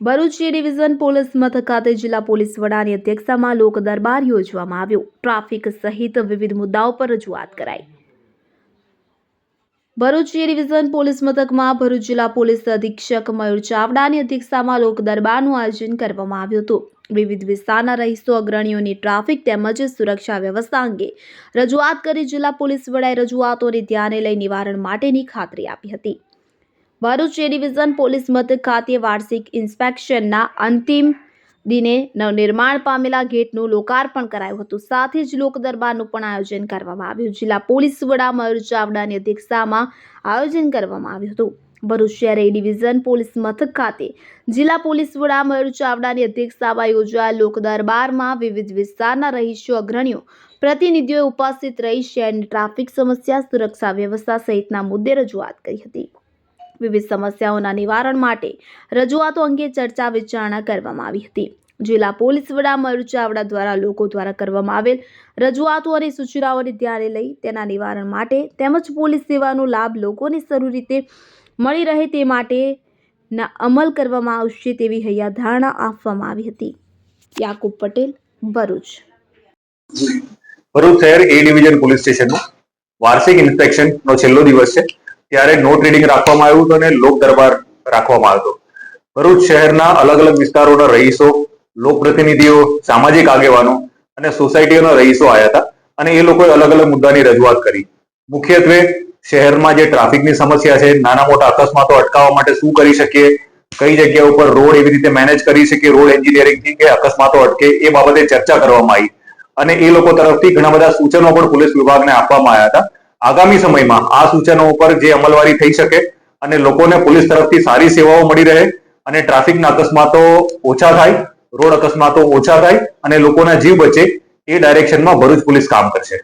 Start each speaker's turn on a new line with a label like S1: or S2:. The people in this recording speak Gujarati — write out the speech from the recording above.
S1: ભરૂચ ડિવિઝન પોલીસ મથક ખાતે જિલ્લા પોલીસ વડાની અધ્યક્ષતામાં લોક યોજવામાં આવ્યો. ટ્રાફિક સહિત વિવિધ મુદ્દાઓ પર રજૂઆત કરાઈ. ભરૂચ ડિવિઝન પોલીસ મથકમાં ભરૂચ જિલ્લા પોલીસ અધિક્ષક મયુર ચાવડાની અધ્યક્ષતામાં લોક દરબારનું આયોજન કરવામાં આવ્યું હતું. વિવિધ વિસ્તારના રહીશો, અગ્રણીઓની ટ્રાફિક તેમજ સુરક્ષા વ્યવસ્થા અંગે રજૂઆત કરી જિલ્લા પોલીસ વડાએ રજૂઆતોને ધ્યાને લઈ નિવારણ માટેની ખાતરી આપી હતી. ભરૂચ ડિવિઝન પોલીસ મથક ખાતે વાર્ષિક ઇન્સ્પેક્શનના અંતિમ દિને નવનિર્માણ પામેલા ગેટનું લોકાર્પણ કરાયું હતું. સાથે જ લોક દરબારનું પણ આયોજન કરવામાં આવ્યું. જિલ્લા પોલીસ વડા મયુર ચાવડાની અધ્યક્ષતામાં આયોજન કરવામાં આવ્યું હતું. ભરૂચ શહેર ડિવિઝન પોલીસ મથક ખાતે જિલ્લા પોલીસ વડા મયુર ચાવડાની અધ્યક્ષતામાં યોજાયેલ લોક દરબારમાં વિવિધ વિસ્તારના રહીશો, અગ્રણીઓ પ્રતિનિધિઓએ ઉપસ્થિત રહી શહેરની ટ્રાફિક સમસ્યા, સુરક્ષા વ્યવસ્થા સહિતના મુદ્દે રજૂઆત કરી હતી. વિવિધ સમસ્યાઓના નિવારણ માટે રજૂઆતો અંગે ચર્ચા વિચારણા કરવામાં આવી હતી. જિલ્લા પોલીસ વડા મયુર ચાવડા દ્વારા લોકો દ્વારા કરવામાં આવેલ રજૂઆતો અને સૂચનાઓને ધ્યાને લઈ તેના નિવારણ માટે તેમજ પોલીસ સેવાનો લાભ લોકોને સરળ રીતે મળી રહે તે માટે ના અમલ કરવામાં આવશે તેવી હૈયાધારણા આપવામાં આવી હતી. યાકુબ પટેલ, ભરૂચ.
S2: ભરૂચ શહેર એ ડિવિઝન પોલીસ સ્ટેશનનું. વાર્ષિક ઇન્સ્પેક્શનનો છેલ્લો દિવસ છે. ત્યારે નોટ ટ્રેડિંગ રાખવામાં આવ્યું હતું અને લોક દરબાર રાખવામાં આવ્યો હતો. ભરૂચ શહેરના અલગ અલગ વિસ્તારોના રહીશો, લોકપ્રતિનિધિઓ, સામાજિક આગેવાનો અને સોસાયટીઓના રહીશો આવ્યા હતા અને એ લોકોએ અલગ અલગ મુદ્દાની રજૂઆત કરી. મુખ્યત્વે શહેરમાં જે ટ્રાફિકની સમસ્યા છે, નાના મોટા અકસ્માતો અટકાવવા માટે શું કરી શકીએ, કઈ જગ્યા ઉપર રોડ એવી રીતે મેનેજ કરી શકીએ, રોડ એન્જિનિયરિંગથી કે અકસ્માતો અટકે, એ બાબતે ચર્ચા કરવામાં આવી. અને એ લોકો તરફથી ઘણા બધા સૂચનો પણ પોલીસ વિભાગને આપવામાં આવ્યા હતા. આગામી સમયમાં આ સૂચનો ઉપર જે અમલવારી થઈ શકે અને લોકોને પોલીસ તરફથી સારી સેવાઓ મળી રહે અને ટ્રાફિકના અકસ્માતો ઓછા થાય, રોડ અકસ્માતો ઓછા થાય અને લોકોના જીવ બચે એ ડાયરેક્શનમાં ભરૂચ પોલીસ કામ કરશે.